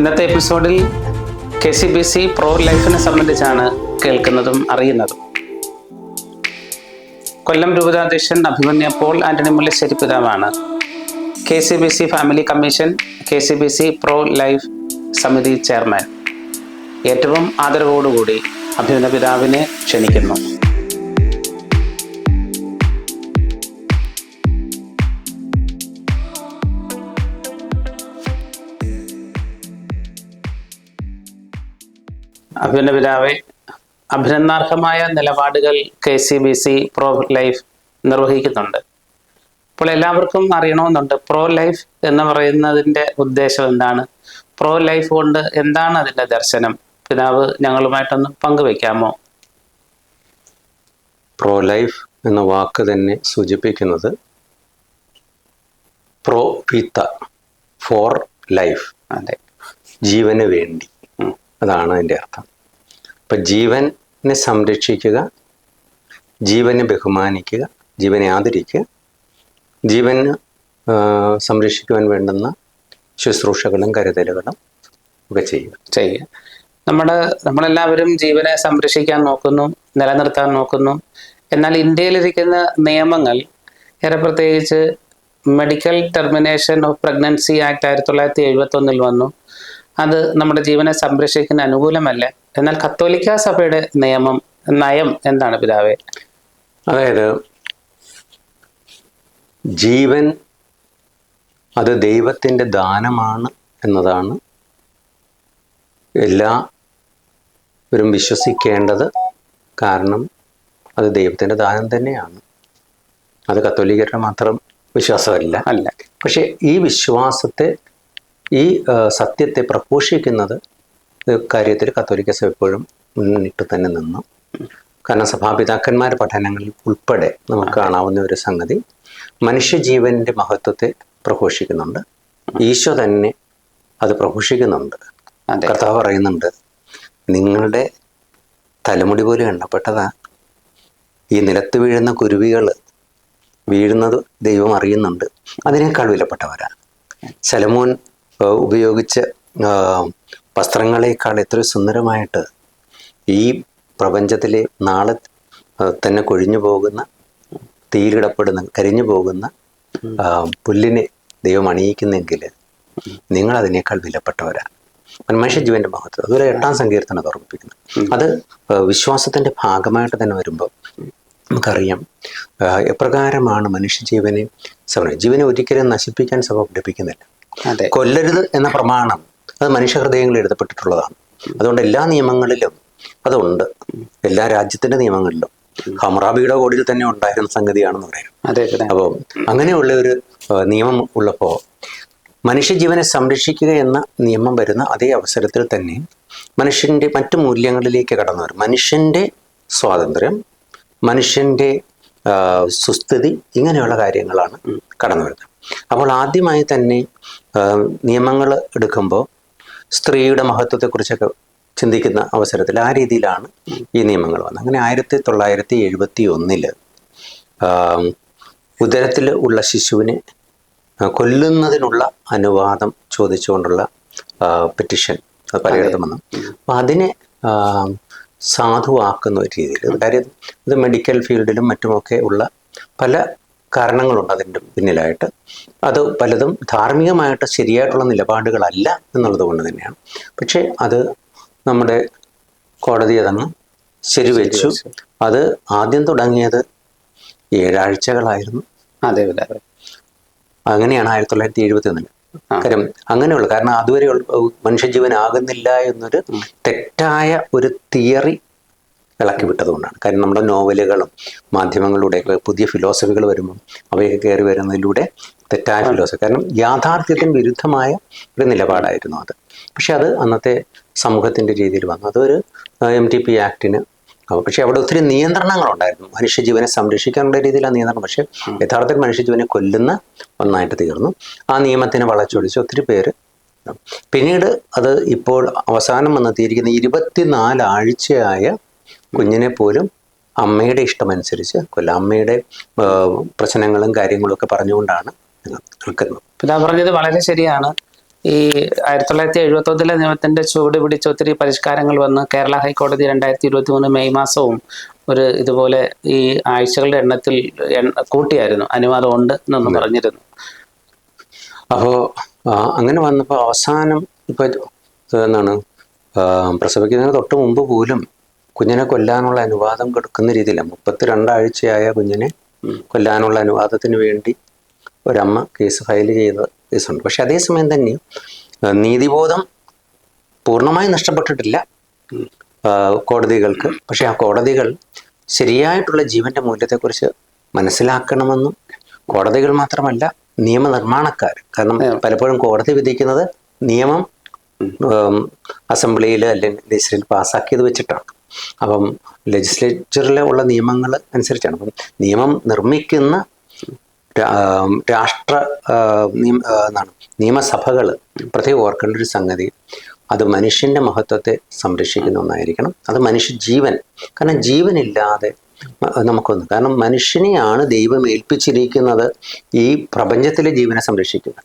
ഇന്നത്തെ എപ്പിസോഡിൽ K C B C pro ലൈഫിനെ സംബന്ധിച്ചാണ് കേൾക്കുന്നതും അറിയുന്നതും. കൊല്ലം രൂപതാധ്യക്ഷൻ അഭിമന്യ പോൾ ആന്റണി മുല്ലശ്ശേരി പിതാവാണ് K C B C family commission K C B C pro life സമിതി ചെയർമാൻ. ഏറ്റവും ആദരവോടുകൂടി അഭിമന്യ പിതാവിനെ ക്ഷണിക്കുന്നു. അഭിമന്യ അഭിനന്ദാർഹമായ നിലപാടുകൾ K C B C pro life നിർവഹിക്കുന്നുണ്ട്. അപ്പോൾ എല്ലാവർക്കും അറിയണമെന്നുണ്ട് പ്രോ ലൈഫ് എന്ന് പറയുന്നതിന്റെ ഉദ്ദേശം എന്താണ്? പ്രോ ലൈഫ് കൊണ്ട് എന്താണ് അതിന്റെ ദർശനം? പിതാവ് ഞങ്ങളുമായിട്ടൊന്ന് പങ്കുവെക്കാമോ പ്രോ ലൈഫ് എന്ന വാക്ക് തന്നെ സൂചിപ്പിക്കുന്നത് പ്രോ വിത്ത ഫോർ ലൈഫ് അതെ. ജീവന് വേണ്ടി. അതാണ് അതിന്റെ അർത്ഥം. അപ്പം ജീവനെ സംരക്ഷിക്കുക ജീവനെ ബഹുമാനിക്കുക ജീവനെ ആദരിക്കുക ജീവന് സംരക്ഷിക്കുവാൻ വേണ്ടുന്ന ശുശ്രൂഷകളും കരുതലുകളും ഒക്കെ ചെയ്യുക. ചെയ്യുക. നമ്മുടെ നമ്മളെല്ലാവരും ജീവനെ സംരക്ഷിക്കാൻ നോക്കുന്നു നിലനിർത്താൻ നോക്കുന്നു. എന്നാൽ ഇന്ത്യയിലിരിക്കുന്ന നിയമങ്ങൾ ഏറെ പ്രത്യേകിച്ച് medical termination of pregnancy act ആയിരത്തി തൊള്ളായിരത്തി എഴുപത്തി ഒന്നിൽ വന്നു. അത് നമ്മുടെ ജീവനെ സംരക്ഷിക്കുന്ന അനുകൂലമല്ല? എന്നാൽ കത്തോലിക്ക സഭയുടെ നിയമം നയം എന്താണ് പിതാവേ? അതായത് ജീവൻ അത് ദൈവത്തിന്റെ ദാനമാണ് എന്നതാണ് എല്ലാവരും വിശ്വസിക്കേണ്ടത്. കാരണം അത് ദൈവത്തിന്റെ ദാനം തന്നെയാണ്. അത് കത്തോലിക്കരുടെ മാത്രം വിശ്വാസമല്ല. അല്ല. പക്ഷേ ഈ വിശ്വാസത്തെ ഈ സത്യത്തെ പ്രഘോഷിക്കുന്നത് കാര്യത്തിൽ കത്തോലിക്ക സഭ എപ്പോഴും മുന്നിട്ട് തന്നെ നിന്നു. കാരണം സഭാപിതാക്കന്മാരുടെ പഠനങ്ങളിൽ ഉൾപ്പെടെ നമുക്ക് കാണാവുന്ന ഒരു സംഗതി മനുഷ്യജീവന്റെ മഹത്വത്തെ പ്രഘോഷിക്കുന്നുണ്ട്. ഈശോ തന്നെ അത് പ്രഘോഷിക്കുന്നുണ്ട്. കർത്താവ് പറയുന്നുണ്ട് നിങ്ങളുടെ തലമുടി പോലും എണ്ണപ്പെട്ടതാ. ഈ നിലത്ത് വീഴുന്ന കുരുവികൾ വീഴുന്നത് ദൈവം അറിയുന്നുണ്ട്. അതിനേക്കാൾ വിലപ്പെട്ടവരാണ്. ശലമോൻ ആ, ഉപയോഗിച്ച വസ്ത്രങ്ങളെക്കാൾ എത്ര സുന്ദരമായിട്ട് ഈ പ്രപഞ്ചത്തിലെ നാളെ തന്നെ കൊഴിഞ്ഞു പോകുന്ന തീയിലിടപ്പെടുന്ന കരിഞ്ഞു പോകുന്ന പുല്ലിനെ ദൈവം അണിയിക്കുന്നെങ്കിൽ നിങ്ങൾ അതിനേക്കാൾ വിലപ്പെട്ടവരാണ് മനുഷ്യജീവന്റെ മഹത്വം. അതുപോലെ എട്ടാം സങ്കീർത്തനം ഓർമ്മിപ്പിക്കുന്നു. അത് വിശ്വാസത്തിന്റെ ഭാഗമായിട്ട് തന്നെ വരുമ്പോൾ നമുക്കറിയാം എപ്രകാരമാണ് മനുഷ്യജീവനെ സംര- ജീവനെ ഒരിക്കലും നശിപ്പിക്കാൻ സഭ പഠിപ്പിക്കുന്നില്ല. അതെ കൊല്ലരുത് എന്ന പ്രമാണം അത് മനുഷ്യഹൃദയങ്ങളിൽ എഴുതപ്പെട്ടിട്ടുള്ളതാണ്. അതുകൊണ്ട് എല്ലാ നിയമങ്ങളിലും അതുണ്ട്. എല്ലാ രാജ്യത്തിന്റെ നിയമങ്ങളിലും. ഹമറാബിയുടെ കോഡിൽ തന്നെ ഉണ്ടായിരുന്ന സംഗതിയാണെന്ന് പറയാം. അപ്പോൾ അങ്ങനെയുള്ള ഒരു നിയമം ഉള്ളപ്പോൾ മനുഷ്യജീവനെ സംരക്ഷിക്കുക എന്ന നിയമം വരുന്ന അതേ അവസരത്തിൽ തന്നെ മനുഷ്യന്റെ മറ്റു മൂല്യങ്ങളിലേക്ക് കടന്നു വരും മനുഷ്യന്റെ സ്വാതന്ത്ര്യം മനുഷ്യന്റെ ആ, സുസ്ഥിതി ഇങ്ങനെയുള്ള കാര്യങ്ങളാണ് കടന്നു വരുന്നത്. അപ്പോൾ ആദ്യമായി തന്നെ നിയമങ്ങൾ എടുക്കുമ്പോൾ സ്ത്രീയുടെ മഹത്വത്തെക്കുറിച്ചൊക്കെ ചിന്തിക്കുന്ന അവസരത്തിൽ ആ രീതിയിലാണ് ഈ നിയമങ്ങൾ വന്നത്. അങ്ങനെ ആയിരത്തി തൊള്ളായിരത്തി എഴുപത്തി ഒന്നിൽ ഉദരത്തിൽ ഉള്ള ശിശുവിനെ കൊല്ലുന്നതിനുള്ള അനുവാദം ചോദിച്ചുകൊണ്ടുള്ള പെറ്റിഷൻ വന്നു. അപ്പം അതിനെ സാധുവാക്കുന്ന ഒരു രീതിയിൽ. കാര്യം ഇത് മെഡിക്കൽ ഫീൽഡിലും മറ്റുമൊക്കെ ഉള്ള പല കാരണങ്ങളുണ്ട് അതിന്റെ പിന്നിലായിട്ട്. അത് പലതും ധാർമ്മികമായിട്ട് ശരിയായിട്ടുള്ള നിലപാടുകളല്ല എന്നുള്ളത് കൊണ്ട് തന്നെയാണ്. പക്ഷേ അത് നമ്മുടെ കോടതി അതങ്ങ് ശരിവെച്ചു. അത് ആദ്യം തുടങ്ങിയത് ഏഴാഴ്ചകളായിരുന്നു. അതെ പിതാവേ. അങ്ങനെയാണ് ആയിരത്തി തൊള്ളായിരത്തി എഴുപത്തി ഒന്നിൽ. കാര്യം അങ്ങനെയുള്ള. കാരണം അതുവരെ മനുഷ്യജീവൻ ആകുന്നില്ല എന്നൊരു തെറ്റായ ഒരു തിയറി ഇളക്കി വിട്ടതുകൊണ്ടാണ്. കാര്യം നമ്മുടെ നോവലുകളും മാധ്യമങ്ങളിലൂടെയൊക്കെ പുതിയ ഫിലോസഫികൾ വരുമ്പോൾ അവയൊക്കെ കയറി വരുന്നതിലൂടെ തെറ്റായ ഫിലോസഫി. കാരണം യാഥാർത്ഥ്യത്തിന് വിരുദ്ധമായ ഒരു നിലപാടായിരുന്നു അത്. പക്ഷെ അത് അന്നത്തെ സമൂഹത്തിന്റെ രീതിയിൽ വന്നു. അതൊരു എം ടി പി ആക്ടിന് അപ്പോൾ പക്ഷേ അവിടെ ഒത്തിരി നിയന്ത്രണങ്ങളുണ്ടായിരുന്നു. മനുഷ്യജീവനെ സംരക്ഷിക്കാനുള്ള രീതിയിലാണ് നിയന്ത്രണം. പക്ഷേ യഥാർത്ഥത്തിൽ മനുഷ്യജീവനെ കൊല്ലുന്ന ഒന്നായിട്ട് തീർന്നു. ആ നിയമത്തിനെ വളച്ചൊടിച്ച് ഒത്തിരി പേര് പിന്നീട് അത് ഇപ്പോൾ അവസാനം വന്നെത്തിയിരിക്കുന്ന ഇരുപത്തിനാല് ആഴ്ചയായ കുഞ്ഞിനെ പോലും അമ്മയുടെ ഇഷ്ടമനുസരിച്ച് കൊല്ല അമ്മയുടെ പ്രശ്നങ്ങളും കാര്യങ്ങളും ഒക്കെ പറഞ്ഞുകൊണ്ടാണ് നിൽക്കുന്നത്. പിതാ പറഞ്ഞത് വളരെ ശരിയാണ്. ഈ ആയിരത്തി തൊള്ളായിരത്തി എഴുപത്തി ഒന്നിലെ നിയമത്തിന്റെ ചുവട് പിടിച്ച് ഒത്തിരി പരിഷ്കാരങ്ങൾ വന്ന് കേരള ഹൈക്കോടതി രണ്ടായിരത്തി ഇരുപത്തി മൂന്ന് മെയ് മാസവും ഒരു ഇതുപോലെ ഈ ആഴ്ചകളുടെ എണ്ണത്തിൽ എണ്ണ കൂട്ടിയായിരുന്നു. അനുവാദം ഉണ്ട് എന്നൊന്ന് പറഞ്ഞിരുന്നു. അപ്പോൾ അങ്ങനെ വന്നപ്പോൾ അവസാനം ഇപ്പോൾ എന്താണ് പ്രസവിക്കുന്നതിന് തൊട്ട് മുമ്പ് പോലും കുഞ്ഞിനെ കൊല്ലാനുള്ള അനുവാദം കൊടുക്കുന്ന രീതിയില്ല. മുപ്പത്തിരണ്ടാഴ്ചയായ കുഞ്ഞിനെ കൊല്ലാനുള്ള അനുവാദത്തിന് വേണ്ടി ഒരമ്മ കേസ് ഫയൽ ചെയ്ത കേസുണ്ട് പക്ഷെ അതേസമയം തന്നെ നീതിബോധം പൂർണമായി നഷ്ടപ്പെട്ടിട്ടില്ല കോടതികൾക്ക്. പക്ഷെ ആ കോടതികൾ ശരിയായിട്ടുള്ള ജീവന്റെ മൂല്യത്തെക്കുറിച്ച് മനസ്സിലാക്കണമെന്നും കോടതികൾ മാത്രമല്ല നിയമനിർമ്മാണക്കാർ. കാരണം പലപ്പോഴും കോടതി വിധിക്കുന്നത് നിയമം അസംബ്ലിയിൽ അല്ലെങ്കിൽ ലെജിസ്ലേച്ചറിൽ പാസ്സാക്കിയത് വെച്ചിട്ടാണ്. അപ്പം ലെജിസ്ലേച്ചറിൽ ഉള്ള നിയമങ്ങൾ അനുസരിച്ചാണ്. അപ്പം നിയമം നിർമ്മിക്കുന്ന രാഷ്ട്ര എന്താണ് നിയമസഭകൾ പ്രത്യേകം ഓർക്കേണ്ട ഒരു സംഗതി അത് മനുഷ്യന്റെ മഹത്വത്തെ സംരക്ഷിക്കുന്ന ഒന്നായിരിക്കണം. അത് മനുഷ്യ ജീവൻ. കാരണം ജീവനില്ലാതെ നമുക്കൊന്ന് കാരണം മനുഷ്യനെയാണ് ദൈവം ഏൽപ്പിച്ചിരിക്കുന്നത് ഈ പ്രപഞ്ചത്തിലെ ജീവനെ സംരക്ഷിക്കുന്നത്.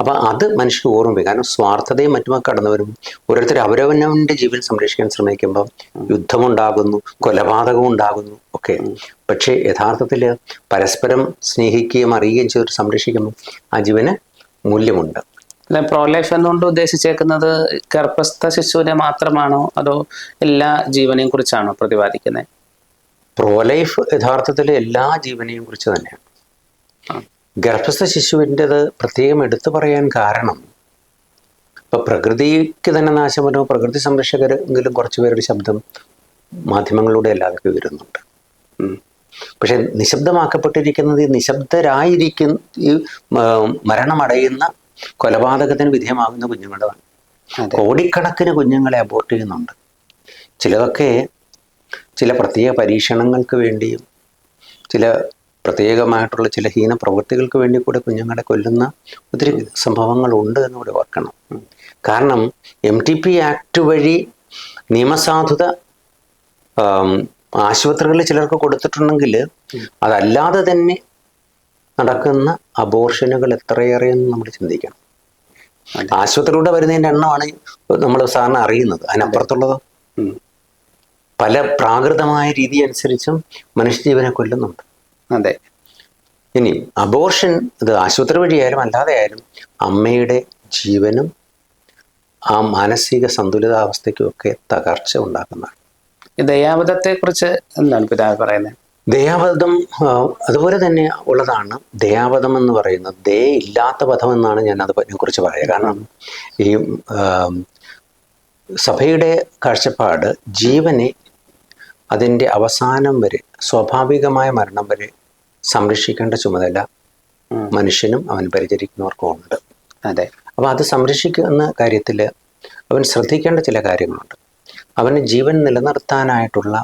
അപ്പൊ അത് മനുഷ്യന് ഓർമ്മ കാരണം സ്വാർത്ഥതയും മറ്റുമൊക്കെ കടന്നു വരും ഓരോരുത്തർ അവരവനവന്റെ ജീവൻ സംരക്ഷിക്കാൻ ശ്രമിക്കുമ്പോൾ യുദ്ധമുണ്ടാകുന്നു കൊലപാതകം ഉണ്ടാകുന്നു ഒക്കെ. പക്ഷേ യഥാർത്ഥത്തിൽ പരസ്പരം സ്നേഹിക്കുകയും അറിയുകയും ചെയ്ത് സംരക്ഷിക്കുമ്പോൾ ആ ജീവന് മൂല്യമുണ്ട്. അല്ല പ്രോ ലൈഫ് എന്നുകൊണ്ട് ഉദ്ദേശിച്ചേക്കുന്നത് ഗർഭസ്ഥ ശിശുവിനെ മാത്രമാണോ അതോ എല്ലാ ജീവനെയും കുറിച്ചാണോ പ്രതിപാദിക്കുന്നത് പ്രോലൈഫ് യഥാർത്ഥത്തിൽ എല്ലാ ജീവനെയും കുറിച്ച് തന്നെയാണ്. ഗർഭസ്ഥ ശിശുവിന്റെത് പ്രത്യേകം എടുത്തു പറയാൻ കാരണം ഇപ്പൊ പ്രകൃതിക്ക് തന്നെ നാശം വരുമ്പോൾ പ്രകൃതി സംരക്ഷകരെങ്കിലും കുറച്ച് പേരുടെ ശബ്ദം മാധ്യമങ്ങളിലൂടെ എല്ലാവർക്കും വരുന്നുണ്ട്. പക്ഷെ നിശബ്ദമാക്കപ്പെട്ടിരിക്കുന്നത് ഈ നിശബ്ദരായിരിക്കുന്ന ഈ മരണമടയുന്ന കൊലപാതകത്തിന് വിധേയമാകുന്ന കുഞ്ഞുങ്ങളാണ് കോടിക്കണക്കിന് കുഞ്ഞുങ്ങളെ അബോർട്ട് ചെയ്യുന്നുണ്ട്. ചിലതൊക്കെ ചില പ്രത്യേക പരീക്ഷണങ്ങൾക്ക് വേണ്ടിയും ചില പ്രത്യേകമായിട്ടുള്ള ചില ഹീന പ്രവൃത്തികൾക്ക് വേണ്ടി കൂടെ കുഞ്ഞുങ്ങളെ കൊല്ലുന്ന ഒത്തിരി സംഭവങ്ങളുണ്ട് എന്ന് കൂടെ ഓർക്കണം. കാരണം എം ടി പി ആക്ട് വഴി നിയമസാധുത ആശുപത്രികളിൽ ചിലർക്ക് കൊടുത്തിട്ടുണ്ടെങ്കിൽ അതല്ലാതെ തന്നെ നടക്കുന്ന അബോർഷനുകൾ എത്രയേറെ എന്ന് നമ്മൾ ചിന്തിക്കണം. ആശുപത്രിയിലൂടെ വരുന്നതിന്റെ എണ്ണമാണ് നമ്മൾ സാധാരണ അറിയുന്നത്. അതിനപ്പുറത്തുള്ളത്. പല പ്രാകൃതമായ രീതി അനുസരിച്ചും മനുഷ്യജീവനെ കൊല്ലുന്നുണ്ട്. അതെ. ഇനി അബോർഷൻ ഇത് ആശുപത്രി വഴിയായാലും അല്ലാതെ ആയാലും അമ്മയുടെ ജീവനും ആ മാനസിക സന്തുലിതാവസ്ഥയ്ക്കും ഒക്കെ തകർച്ച ഉണ്ടാക്കുന്നതാണ്. ദയാവധത്തെ കുറിച്ച് എന്താണ് പിതാവ് പറയുന്നത് ദയാവധം അതുപോലെ തന്നെ ഉള്ളതാണ് ദയാവധം എന്ന് പറയുന്നത്. ദയ ഇല്ലാത്ത പദം എന്നാണ് ഞാൻ അതിനെ കുറിച്ച് പറയുക. കാരണം ഈ സഭയുടെ കാഴ്ചപ്പാട് ജീവനെ അതിന്റെ അവസാനം വരെ സ്വാഭാവികമായ മരണം വരെ സംരക്ഷിക്കേണ്ട ചുമതല മനുഷ്യനും അവൻ പരിചരിക്കുന്നവർക്കും ഉണ്ട് അതെ. അപ്പോൾ അത് സംരക്ഷിക്കുന്ന കാര്യത്തിൽ അവൻ ശ്രദ്ധിക്കേണ്ട ചില കാര്യങ്ങളുണ്ട്. അവന് ജീവൻ നിലനിർത്താനായിട്ടുള്ള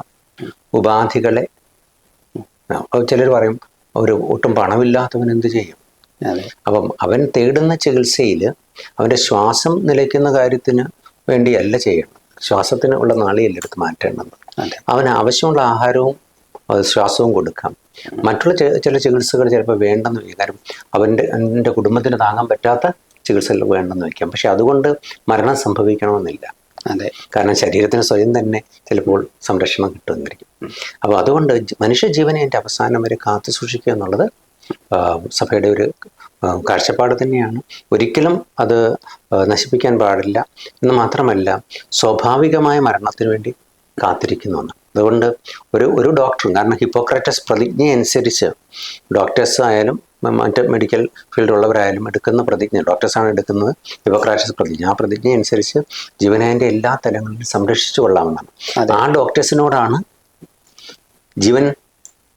ഉപാധികളെ ചിലർ പറയും ഒരു ഒട്ടും പണമില്ലാത്തവൻ എന്ത് ചെയ്യും? അപ്പം അവൻ തേടുന്ന ചികിത്സയിൽ അവന്റെ ശ്വാസം നിലയ്ക്കുന്ന കാര്യത്തിന് വേണ്ടിയല്ല ചെയ്യണം ശ്വാസത്തിന് ഉള്ള നാളിയല്ല എടുത്ത് മാറ്റേണ്ടത്. അവന് ആവശ്യമുള്ള ആഹാരവും ശ്വാസവും കൊടുക്കാം. മറ്റുള്ള ചില ചികിത്സകൾ ചിലപ്പോൾ വേണ്ടെന്ന് വയ്ക്കും. കാരണം അവന്റെ എന്റെ കുടുംബത്തിന് താങ്ങാൻ പറ്റാത്ത ചികിത്സകൾ വേണ്ടെന്ന് വയ്ക്കാം. പക്ഷെ അതുകൊണ്ട് മരണം സംഭവിക്കണമെന്നില്ല. അതെ. കാരണം ശരീരത്തിന് സ്വയം തന്നെ ചിലപ്പോൾ സംരക്ഷണം കിട്ടുമെന്നിരിക്കും. അപ്പോൾ അതുകൊണ്ട് ജ- മനുഷ്യ ജീവനെ എന്റെ അവസാനം വരെ കാത്തു സൂക്ഷിക്കുക എന്നുള്ളത് സഭയുടെ ഒരു കാഴ്ചപ്പാട് തന്നെയാണ്. ഒരിക്കലും അത് നശിപ്പിക്കാൻ പാടില്ല. എന്ന് മാത്രമല്ല സ്വാഭാവികമായ മരണത്തിന് വേണ്ടി കാത്തിരിക്കുന്ന ഒന്ന് അതുകൊണ്ട് ഒരു ഒരു ഡോക്ടറും കാരണം ഹിപ്പോക്രാറ്റസ് പ്രതിജ്ഞ അനുസരിച്ച് ഡോക്ടേഴ്സ് ആയാലും മറ്റ് മെഡിക്കൽ ഫീൽഡിലുള്ളവരായാലും എടുക്കുന്ന പ്രതിജ്ഞ ഡോക്ടേഴ്സാണ് എടുക്കുന്നത് ഹിപ്പോക്രാറ്റസ് പ്രതിജ്ഞ. ആ പ്രതിജ്ഞ അനുസരിച്ച് ജീവനതിന്റെ എല്ലാ തലങ്ങളിലും സംരക്ഷിച്ചു കൊള്ളാമെന്നാണ് ആ ഡോക്ടേഴ്സിനോടാണ് ജീവൻ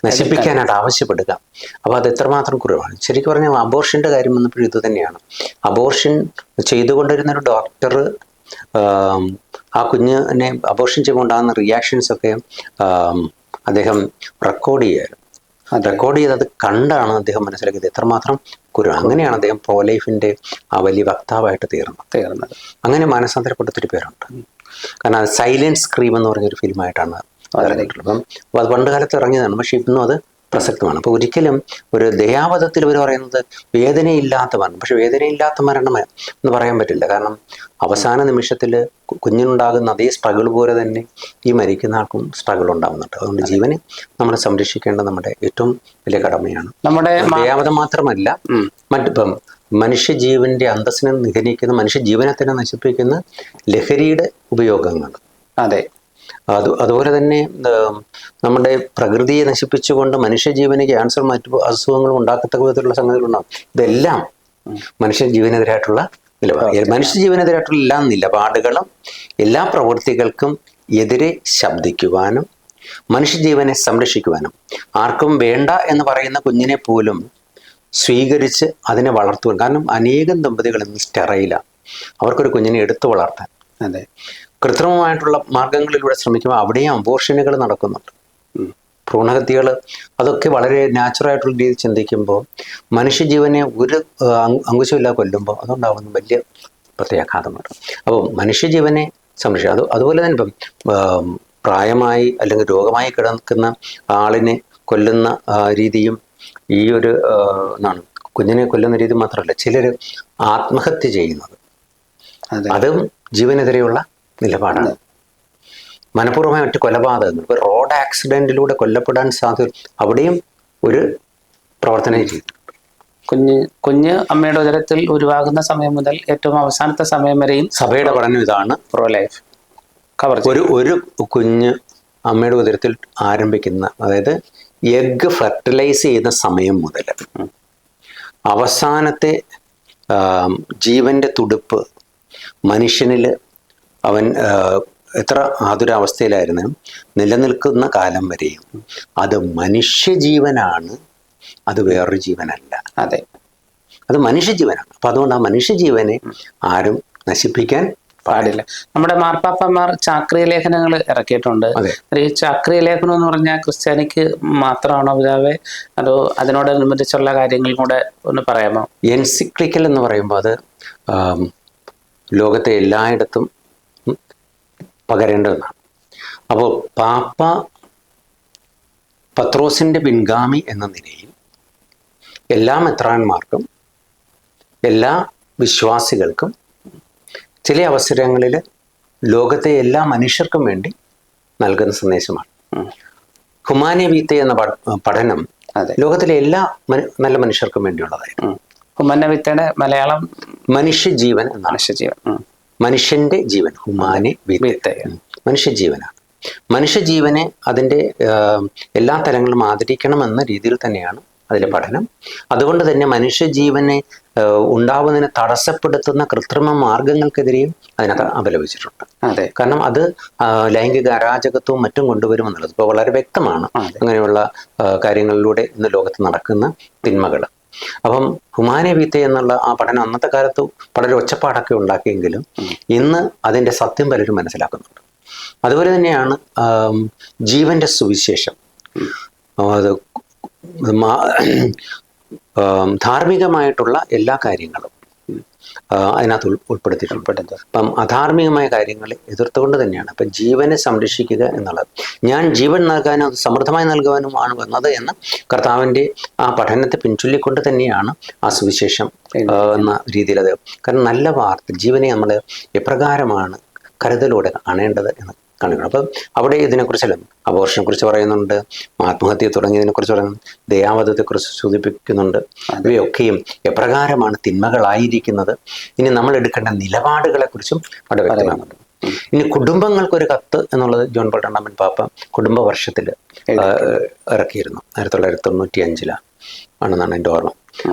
നശിപ്പിക്കാനായിട്ട് ആവശ്യപ്പെടുക. അപ്പോൾ അത് എത്രമാത്രം കുറവാണ്. ശരിക്കും പറഞ്ഞാൽ അബോർഷന്റെ കാര്യം വന്നപ്പോഴും ഇത് തന്നെയാണ്. അബോർഷൻ ചെയ്തുകൊണ്ടിരുന്ന ഒരു ഡോക്ടർ ആ കുഞ്ഞിനെ അബോർഷൻ ചെയ്യുമ്പോണ്ടാകുന്ന റിയാക്ഷൻസ് ഒക്കെ അദ്ദേഹം റെക്കോർഡ് ചെയ്യാറ് റെക്കോർഡ് ചെയ്തത് കണ്ടാണ് അദ്ദേഹം മനസ്സിലാക്കിയത്. എത്രമാത്രം കുരു അങ്ങനെയാണ് അദ്ദേഹം പ്രോ ലൈഫിന്റെ ആ വലിയ വക്താവായിട്ട് തീർന്നത് തീർന്നത്. അങ്ങനെ മാനസാന്തരപ്പെട്ട ഒത്തിരി പേരുണ്ട്. കാരണം അത് സൈലൻസ് സ്ക്രീം എന്ന് പറഞ്ഞൊരു ഫിലിമായിട്ടാണ് അത്. ഇറങ്ങിയിട്ടുള്ളത്. അപ്പം അത് പണ്ട് കാലത്ത് ഇറങ്ങിയതാണ്. പക്ഷേ ഇന്നും അത് പ്രസക്തമാണ്. അപ്പോൾ ഒരിക്കലും ഒരു ദയാവധത്തിൽ ഇവർ പറയുന്നത് വേദനയില്ലാത്ത മരണം പക്ഷെ വേദനയില്ലാത്ത മരണം എന്ന് പറയാൻ പറ്റില്ല. കാരണം അവസാന നിമിഷത്തിൽ കുഞ്ഞിനുണ്ടാകുന്ന അതേ സ്ട്രഗിൾ പോലെ തന്നെ ഈ മരിക്കുന്ന ആൾക്കും സ്ട്രഗിൾ ഉണ്ടാകുന്നുണ്ട് അതുകൊണ്ട് ജീവനെ നമ്മൾ സംരക്ഷിക്കേണ്ടത് നമ്മുടെ ഏറ്റവും വലിയ കടമയാണ്. നമ്മുടെ ദയാവധം മാത്രമല്ല. മറ്റിപ്പം മനുഷ്യജീവന്റെ അന്തസ്സിനെ നിഹനിക്കുന്ന മനുഷ്യജീവനെ തന്നെ നശിപ്പിക്കുന്ന ലഹരിയുടെ ഉപയോഗങ്ങൾ. അതെ. അത് അതുപോലെ തന്നെ നമ്മുടെ പ്രകൃതിയെ നശിപ്പിച്ചുകൊണ്ട് മനുഷ്യജീവന് ക്യാൻസർ മറ്റു അസുഖങ്ങളും ഉണ്ടാക്കത്തക്ക വിധത്തിലുള്ള സംഗതികളുണ്ടാകും ഇതെല്ലാം മനുഷ്യജീവനെതിരായിട്ടുള്ള നിലപാട്. മനുഷ്യജീവനെതിരായിട്ടുള്ള എല്ലാ നിലപാടുകളും എല്ലാ പ്രവൃത്തികൾക്കും എതിരെ ശബ്ദിക്കുവാനും മനുഷ്യജീവനെ സംരക്ഷിക്കുവാനും ആർക്കും വേണ്ട എന്ന് പറയുന്ന കുഞ്ഞിനെ പോലും സ്വീകരിച്ച് അതിനെ വളർത്തുവാൻ. കാരണം അനേകം ദമ്പതികൾ ഇന്ന് സ്റ്റെറയിലാണ് അവർക്കൊരു കുഞ്ഞിനെ എടുത്തു വളർത്താൻ. അതെ. കൃത്രിമമായിട്ടുള്ള മാർഗങ്ങളിലൂടെ ശ്രമിക്കുമ്പോൾ അവിടെയും അബോർഷനുകൾ നടക്കുന്നുണ്ട്. ഭ്രൂണഹത്യകൾ അതൊക്കെ വളരെ നാച്ചുറായിട്ടുള്ള രീതിയിൽ ചിന്തിക്കുമ്പോൾ മനുഷ്യജീവനെ ഒരു അങ്കുശമില്ല അങ്കുശമില്ലാതെ കൊല്ലുമ്പോൾ അതുണ്ടാകുന്ന വലിയ പ്രത്യാഘാതമാണ്. അപ്പോൾ മനുഷ്യജീവനെ സംരക്ഷിക്കുക. അത് അതുപോലെ തന്നെ ഇപ്പം പ്രായമായി അല്ലെങ്കിൽ രോഗമായി കിടക്കുന്ന ആളിനെ കൊല്ലുന്ന രീതിയും ഈ ഒരു എന്നാണ് എന്താണ് കുഞ്ഞിനെ കൊല്ലുന്ന രീതി മാത്രമല്ല ചിലർ ആത്മഹത്യ ചെയ്യുന്നത്. അതും ജീവനെതിരെയുള്ള നിലപാടാണ്. മനഃപൂർവമായ മറ്റ് കൊലപാതകങ്ങൾ ഇപ്പോൾ റോഡ് ആക്സിഡന്റിലൂടെ കൊല്ലപ്പെടാൻ സാധ്യത അവിടെയും ഒരു പ്രവർത്തനം ചെയ്തു. കുഞ്ഞ് കുഞ്ഞ് അമ്മയുടെ ഉദരത്തിൽ ഉരുവാകുന്ന സമയം മുതൽ ഏറ്റവും അവസാനത്തെ സമയം വരെയും സഭയുടെ പഠനം ഇതാണ്. പ്രോ ലൈഫ് കവർ ഒരു ഒരു കുഞ്ഞ് അമ്മയുടെ ഉദരത്തിൽ ആരംഭിക്കുന്ന അതായത് എഗ് ഫെർട്ടിലൈസ് ചെയ്യുന്ന സമയം മുതൽ. അവസാനത്തെ ജീവന്റെ തുടുപ്പ് മനുഷ്യനിൽ അവൻ എത്ര ആതുരാവസ്ഥയിലായിരുന്നു. നിലനിൽക്കുന്ന കാലം വരെയും അത് മനുഷ്യജീവനാണ് അത് വേറൊരു ജീവനല്ല. അതെ. അത് മനുഷ്യജീവനാണ്. അപ്പൊ അതുകൊണ്ട് ആ മനുഷ്യജീവനെ ആരും നശിപ്പിക്കാൻ പാടില്ല. നമ്മുടെ മാർപ്പാപ്പന്മാർ ചാക്രിയ ലേഖനങ്ങൾ ഇറക്കിയിട്ടുണ്ട്. അതെ. ഈ ചാക്രിയ ലേഖനം എന്ന് പറഞ്ഞാൽ ക്രിസ്ത്യാനിക്ക് മാത്രമാണോ പിതാവെ? അതോ അതിനോടനുബന്ധിച്ചുള്ള കാര്യങ്ങളും കൂടെ ഒന്ന് പറയാമോ? എൻസിക്ലിക്കൽ എന്ന് പറയുമ്പോൾ അത് ലോകത്തെ എല്ലായിടത്തും പകരേണ്ടതെന്നാണ്. അപ്പോൾ പാപ്പ പത്രോസിന്റെ പിൻഗാമി എന്ന നിലയിൽ എല്ലാ മെത്രാന്മാർക്കും എല്ലാ വിശ്വാസികൾക്കും ചില അവസരങ്ങളിൽ ലോകത്തെ എല്ലാ മനുഷ്യർക്കും വേണ്ടി നൽകുന്ന സന്ദേശമാണ്. ഹുമാനവീത്ത എന്ന പഠനം അതെ. ലോകത്തിലെ എല്ലാ നല്ല മനുഷ്യർക്കും വേണ്ടിയുള്ളതായിരുന്നു. ഹുമാനവീത്തയുടെ മലയാളം മനുഷ്യജീവൻ എന്നാണ്. മനുഷ്യജീവൻ. മനുഷ്യന്റെ ജീവൻ ഹുമാനെ വിത്ത്. മനുഷ്യജീവനാണ്. മനുഷ്യജീവനെ അതിന്റെ എല്ലാ തലങ്ങളും ആദരിക്കണമെന്ന രീതിയിൽ തന്നെയാണ് അതിലെ പഠനം. അതുകൊണ്ട് തന്നെ മനുഷ്യജീവനെ ഉണ്ടാവുന്നതിനെ തടസ്സപ്പെടുത്തുന്ന കൃത്രിമ മാർഗങ്ങൾക്കെതിരെയും അതിനകത്ത് അപലപിച്ചിട്ടുണ്ട്. അതെ. കാരണം അത് ലൈംഗിക അരാജകത്വവും മറ്റും കൊണ്ടുവരുമെന്നുള്ളത്. ഇപ്പോൾ വളരെ വ്യക്തമാണ്. അങ്ങനെയുള്ള കാര്യങ്ങളിലൂടെ ഇന്ന് ലോകത്ത് നടക്കുന്ന തിന്മകൾ അപ്പം ഹുമാനവീത്തെ എന്നുള്ള ആ പഠനം അന്നത്തെ കാലത്ത് വളരെ ഒച്ചപ്പാടൊക്കെ ഉണ്ടാക്കിയെങ്കിലും ഇന്ന് അതിന്റെ സത്യം പലരും മനസ്സിലാക്കുന്നുണ്ട്. അതുപോലെ തന്നെയാണ് ജീവന്റെ സുവിശേഷം. അത് ധാർമ്മികമായിട്ടുള്ള എല്ലാ കാര്യങ്ങളും അതിനകത്ത് ഉൾ- ഉൾപ്പെടുത്തിയിട്ടുണ്ട്. അപ്പം അധാർമികമായ കാര്യങ്ങളെ എതിർത്തുകൊണ്ട് തന്നെയാണ്. അപ്പം ജീവനെ സംരക്ഷിക്കുക എന്നുള്ളത്. ഞാൻ ജീവൻ നൽകാനും അത് സമൃദ്ധമായി നൽകുവാനും ആണ് വന്നത് എന്ന് കർത്താവിന്റെ ആ പഠനത്തെ പിൻചൊല്ലിക്കൊണ്ട് തന്നെയാണ് ആ സുവിശേഷം എന്ന രീതിയിൽ അത് കാരണം നല്ല വാർത്ത ജീവനെ നമ്മൾ എപ്രകാരമാണ് കരുതലോടെ കാണേണ്ടത് എന്ന് കാണിക്കണം അപ്പം അവിടെ ഇതിനെക്കുറിച്ചെല്ലാം അബോർഷനെ കുറിച്ച് പറയുന്നുണ്ട് ആത്മഹത്യ തുടങ്ങിയതിനെക്കുറിച്ച് പറയുന്നു ദയാവധത്തെക്കുറിച്ച് സൂചിപ്പിക്കുന്നുണ്ട്. ഇവയൊക്കെയും എപ്രകാരമാണ് തിന്മകളായിരിക്കുന്നത്? ഇനി നമ്മൾ എടുക്കേണ്ട നിലപാടുകളെക്കുറിച്ചും അവിടെ വ്യക്തമാകുന്നുണ്ട്. ഇനി കുടുംബങ്ങൾക്കൊരു കത്ത് എന്നുള്ളത് ജോൺ പോൾ രണ്ടാമൻ പാപ്പ കുടുംബ വർഷത്തിൽ ഇറക്കിയിരുന്നു. ആയിരത്തി തൊള്ളായിരത്തി തൊണ്ണൂറ്റി അഞ്ചിലാണ് ആണെന്നാണ് എന്റെ ഓർമ്മ.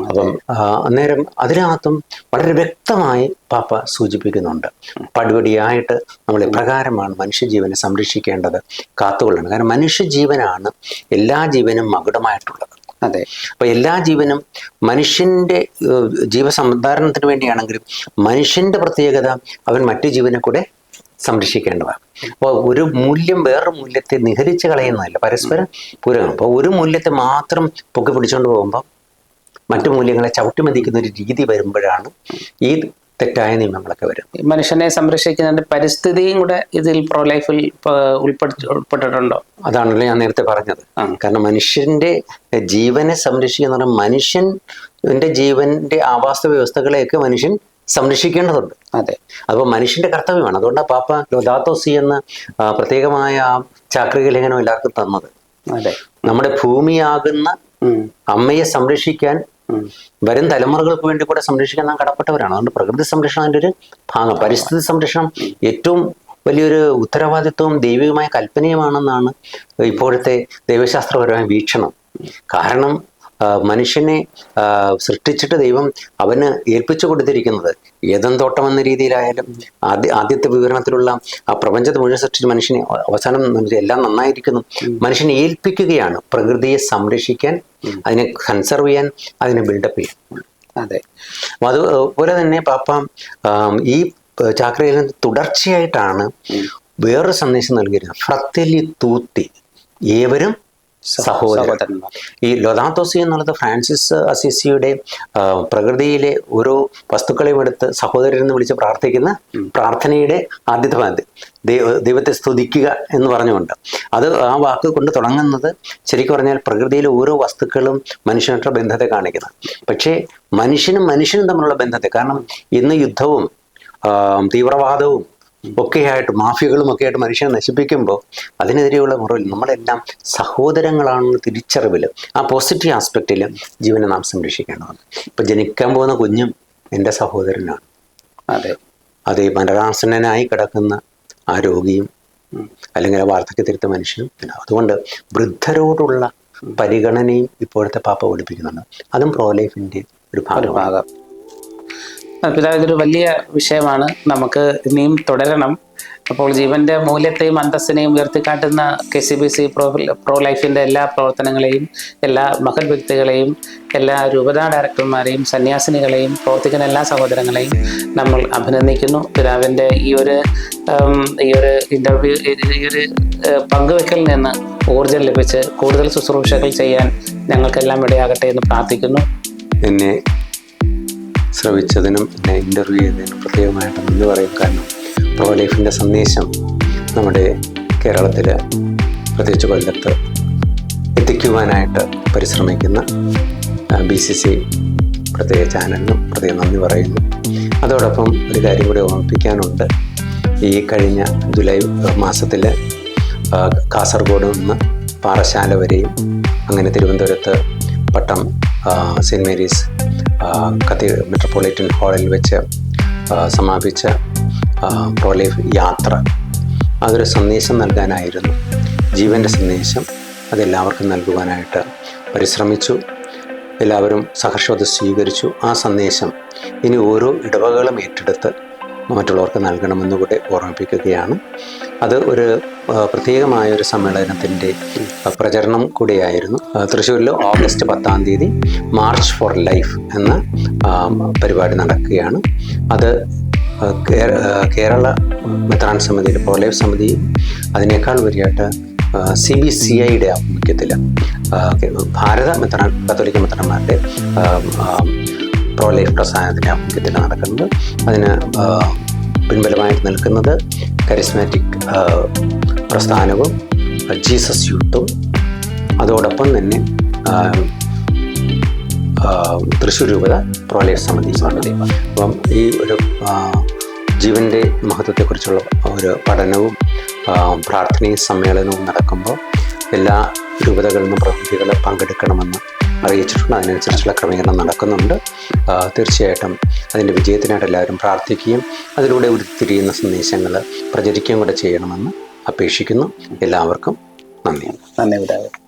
അപ്പം അന്നേരം അതിനകത്തും വളരെ വ്യക്തമായി പാപ്പ സൂചിപ്പിക്കുന്നുണ്ട്. പടിപടിയായിട്ട് നമ്മൾ എപ്രകാരമാണ് മനുഷ്യജീവനെ സംരക്ഷിക്കേണ്ടത് കാത്തുകൊള്ളണം. കാരണം മനുഷ്യജീവനാണ് എല്ലാ ജീവനും മകുടമായിട്ടുള്ളത്. അതെ. അപ്പൊ എല്ലാ ജീവനും മനുഷ്യന്റെ ഏഹ്, വേണ്ടിയാണെങ്കിലും മനുഷ്യന്റെ പ്രത്യേകത അവൻ മറ്റു ജീവനെ കൂടെ സംരക്ഷിക്കേണ്ടതാണ്. അപ്പോൾ ഒരു മൂല്യം വേറൊരു മൂല്യത്തെ നിഹരിച്ച് കളയുന്നതല്ല. പരസ്പരം പൂരകം അപ്പോൾ ഒരു മൂല്യത്തെ മാത്രം പൊക്കി പിടിച്ചുകൊണ്ട് പോകുമ്പോൾ മറ്റു മൂല്യങ്ങളെ ചവിട്ടിമതിക്കുന്ന ഒരു രീതി വരുമ്പോഴാണ് ഈ തെറ്റായ നിയമങ്ങളൊക്കെ വരുന്നത് മനുഷ്യനെ സംരക്ഷിക്കുന്നതിന്റെ പരിസ്ഥിതിയും കൂടെ ഇതിൽ പ്രോ ലൈഫിൽ ഉൾപ്പെടുത്തി ഉൾപ്പെട്ടിട്ടുണ്ടോ? അതാണല്ലോ ഞാൻ നേരത്തെ പറഞ്ഞത്. കാരണം മനുഷ്യന്റെ ജീവനെ സംരക്ഷിക്കുന്ന മനുഷ്യൻ പറഞ്ഞാൽ ജീവന്റെ ആവാസ വ്യവസ്ഥകളെയൊക്കെ മനുഷ്യൻ സംരക്ഷിക്കേണ്ടതുണ്ട്. അതെ. അപ്പോൾ മനുഷ്യന്റെ കർത്തവ്യമാണ്. അതുകൊണ്ടാണ് പാപ്പ ലോദാത്തോസി എന്ന പ്രത്യേകമായ ആ ചാക്രിക ലേഖനം എല്ലാവർക്കും തന്നത്. അതെ. നമ്മുടെ ഭൂമിയാകുന്ന അമ്മയെ സംരക്ഷിക്കാൻ വരും തലമുറകൾക്ക് വേണ്ടി കൂടെ സംരക്ഷിക്കാൻ നാം കടപ്പെട്ടവരാണ്. അതുകൊണ്ട് പ്രകൃതി സംരക്ഷണം അതിന്റെ ഒരു ഭാഗം. പരിസ്ഥിതി സംരക്ഷണം ഏറ്റവും വലിയൊരു ഉത്തരവാദിത്വവും ദൈവികമായ കൽപ്പനയുമാണെന്നാണ് ഇപ്പോഴത്തെ ദൈവശാസ്ത്രപരമായ വീക്ഷണം. കാരണം മനുഷ്യനെ സൃഷ്ടിച്ചിട്ട് ദൈവം അവന് ഏൽപ്പിച്ചു കൊടുത്തിരിക്കുന്നത്. ഏതൻ തോട്ടം എന്ന രീതിയിലായാലും ആദ്യ ആദ്യത്തെ വിവരണത്തിലുള്ള ആ പ്രപഞ്ചത്തെ മുഴുവൻ സൃഷ്ടിച്ച മനുഷ്യനെ അവസാനം എല്ലാം നന്നായിരിക്കുന്നു. മനുഷ്യനെ ഏൽപ്പിക്കുകയാണ്. പ്രകൃതിയെ സംരക്ഷിക്കാൻ അതിനെ കൺസർവ് ചെയ്യാൻ അതിനെ ബിൽഡപ്പ് ചെയ്യാൻ. അതെ. അതുപോലെ തന്നെ പാപ്പ ഈ ചാക്രയിൽ തുടർച്ചയായിട്ടാണ് വേറൊരു സന്ദേശം നൽകിയിരുന്നത് ഫ്രത്തലി തൂത്തി. ഏവരും സഹോദരന്മാർ ഈ ലൊദാത്തോസി എന്നുള്ളത് ഫ്രാൻസിസ് അസിസിയുടെ പ്രകൃതിയിലെ ഓരോ വസ്തുക്കളെയും എടുത്ത് സഹോദരൻ എന്ന് വിളിച്ച് പ്രാർത്ഥിക്കുന്ന പ്രാർത്ഥനയുടെ ആദ്യത്തെ ഭാഗത്ത് ദൈവ ദൈവത്തെ സ്തുതിക്കുക എന്ന് പറഞ്ഞുകൊണ്ട്. അത് ആ വാക്ക് കൊണ്ട് തുടങ്ങുന്നത് ശരിക്കും പറഞ്ഞാൽ പ്രകൃതിയിലെ ഓരോ വസ്തുക്കളും മനുഷ്യനായിട്ടുള്ള ബന്ധത്തെ കാണിക്കുന്നത്. പക്ഷേ മനുഷ്യനും മനുഷ്യനും തമ്മിലുള്ള ബന്ധത്തെ കാരണം ഇന്ന് യുദ്ധവും തീവ്രവാദവും ഒക്കെയായിട്ട് മാഫിയകളും ഒക്കെ ആയിട്ട് മനുഷ്യനെ നശിപ്പിക്കുമ്പോൾ അതിനെതിരെയുള്ള മുറവിൽ നമ്മളെല്ലാം സഹോദരങ്ങളാണെന്ന് തിരിച്ചറിവിൽ ആ പോസിറ്റീവ് ആസ്പെക്റ്റിൽ ജീവനെ നാം സംരക്ഷിക്കേണ്ടതാണ് ഇപ്പം ജനിക്കാൻ പോകുന്ന കുഞ്ഞും എന്റെ സഹോദരനാണ്. അതെ. അത് ഈ മരണാസനായി കിടക്കുന്ന ആ രോഗിയും അല്ലെങ്കിൽ ആ വാർദ്ധക്യത്തിരുത്ത മനുഷ്യനും അതുകൊണ്ട് വൃദ്ധരോടുള്ള പരിഗണനയും ഇപ്പോഴത്തെ പാപ്പ പഠിപ്പിക്കുന്നുണ്ട്. അതും പ്രോ ലൈഫിന്റെ ഒരു ഭാഗമാണ്. ഭാഗം. പിതാവ് ഇതൊരു വലിയ വിഷയമാണ്. നമുക്ക് ഇനിയും തുടരണം. അപ്പോൾ ജീവന്റെ മൂല്യത്തെയും അന്തസ്സിനെയും ഉയർത്തിക്കാട്ടുന്ന K C B C pro pro ലൈഫിന്റെ എല്ലാ പ്രവർത്തനങ്ങളെയും എല്ലാ മഹൽ വ്യക്തികളെയും എല്ലാ രൂപതാ ഡയറക്ടർമാരെയും സന്യാസിനികളെയും പ്രവർത്തിക്കുന്ന എല്ലാ സഹോദരങ്ങളെയും നമ്മൾ അഭിനന്ദിക്കുന്നു. പിതാവിന്റെ ഈ ഒരു ഈ ഒരു ഇന്റർവ്യൂ ഈ ഒരു പങ്കുവെക്കലിൽ നിന്ന് ഊർജം ലഭിച്ച് കൂടുതൽ ശുശ്രൂഷകൾ ചെയ്യാൻ ഞങ്ങൾക്കെല്ലാം ഇടയാകട്ടെ എന്ന് പ്രാർത്ഥിക്കുന്നു. എന്നെ ശ്രവിച്ചതിനും എന്നെ ഇന്റർവ്യൂ ചെയ്തതിനും പ്രത്യേകമായിട്ട് നന്ദി പറയും കാരണം പ്രോ ലൈഫിന്റെ സന്ദേശം നമ്മുടെ കേരളത്തിൽ പ്രത്യേകിച്ച് കൊല്ലത്ത് എത്തിക്കുവാനായിട്ട് പരിശ്രമിക്കുന്ന ബി സി സി പ്രത്യേക ചാനലിനും പ്രത്യേകം നന്ദി പറയുന്നു. അതോടൊപ്പം ഒരു കാര്യം കൂടി ഓർമ്മിപ്പിക്കാനുണ്ട്. ഈ കഴിഞ്ഞ ജൂലൈ മാസത്തിൽ കാസർഗോഡ് നിന്ന് പാറശാല വരെയും അങ്ങനെ തിരുവനന്തപുരത്ത് പട്ടം സെന്റ് മേരീസ് കത്തീ മെട്രോപൊളിറ്റൻ ഹാളിൽ വെച്ച് സമാപിച്ച പോലെ യാത്ര. അതൊരു സന്ദേശം നൽകാനായിരുന്നു. ജീവന്റെ സന്ദേശം അതെല്ലാവർക്കും നൽകുവാനായിട്ട് പരിശ്രമിച്ചു. എല്ലാവരും സഹർഷത സ്വീകരിച്ചു. ആ സന്ദേശം ഇനി ഓരോ ഇടവകളും ഏറ്റെടുത്ത് മറ്റുള്ളവർക്ക് നൽകണമെന്ന് കൂടെ ഓർമ്മിപ്പിക്കുകയാണ്. അത് ഒരു പ്രത്യേകമായ ഒരു സമ്മേളനത്തിന്റെ പ്രചരണം കൂടിയായിരുന്നു. തൃശ്ശൂരിൽ ഓഗസ്റ്റ് പത്താം തീയതി മാർച്ച് ഫോർ ലൈഫ് എന്ന പരിപാടി നടക്കുകയാണ്. അത് കേരള മെത്രാൻ സമിതിയുടെ പ്രൊലൈഫ് സമിതി അതിനേക്കാൾ ഉപരിയായിട്ട് സി ബി സി ഐയുടെ ആഭിമുഖ്യത്തിൽ ഭാരത മെത്രാൻ കത്തോലിക്ക മെത്രാന്മാരുടെ പ്രോ ലൈഫ് പ്രസ്ഥാനത്തിന്റെ ആഭിമുഖ്യത്തിൽ നടക്കുന്നത്. അതിന് പിൻബലമായിട്ട് നിൽക്കുന്നത് കരിസ്മാറ്റിക് പ്രസ്ഥാനവും ജീസസ് യൂത്തും. അതോടൊപ്പം തന്നെ തൃശ്ശൂർ രൂപത പ്രളയ സമിതി അപ്പം ഈ ഒരു ജീവന്റെ മഹത്വത്തെക്കുറിച്ചുള്ള ഒരു പഠനവും പ്രാർത്ഥനയും സമ്മേളനവും നടക്കുമ്പോൾ എല്ലാ രൂപതകളിൽ നിന്നും പ്രതിനിധികൾ പങ്കെടുക്കണമെന്ന് അറിയിച്ചിട്ടുണ്ട്. അതിനനുസരിച്ചുള്ള ക്രമീകരണം നടക്കുന്നുണ്ട്. തീർച്ചയായിട്ടും അതിന്റെ വിജയത്തിനായിട്ട് എല്ലാവരും പ്രാർത്ഥിക്കുകയും അതിലൂടെ ഉരുത്തിരിയുന്ന സന്ദേശങ്ങൾ പ്രചരിക്കുകയും കൂടെ ചെയ്യണമെന്ന് അപേക്ഷിക്കുന്നു. എല്ലാവർക്കും നന്ദി. നന്ദി പിതാവ്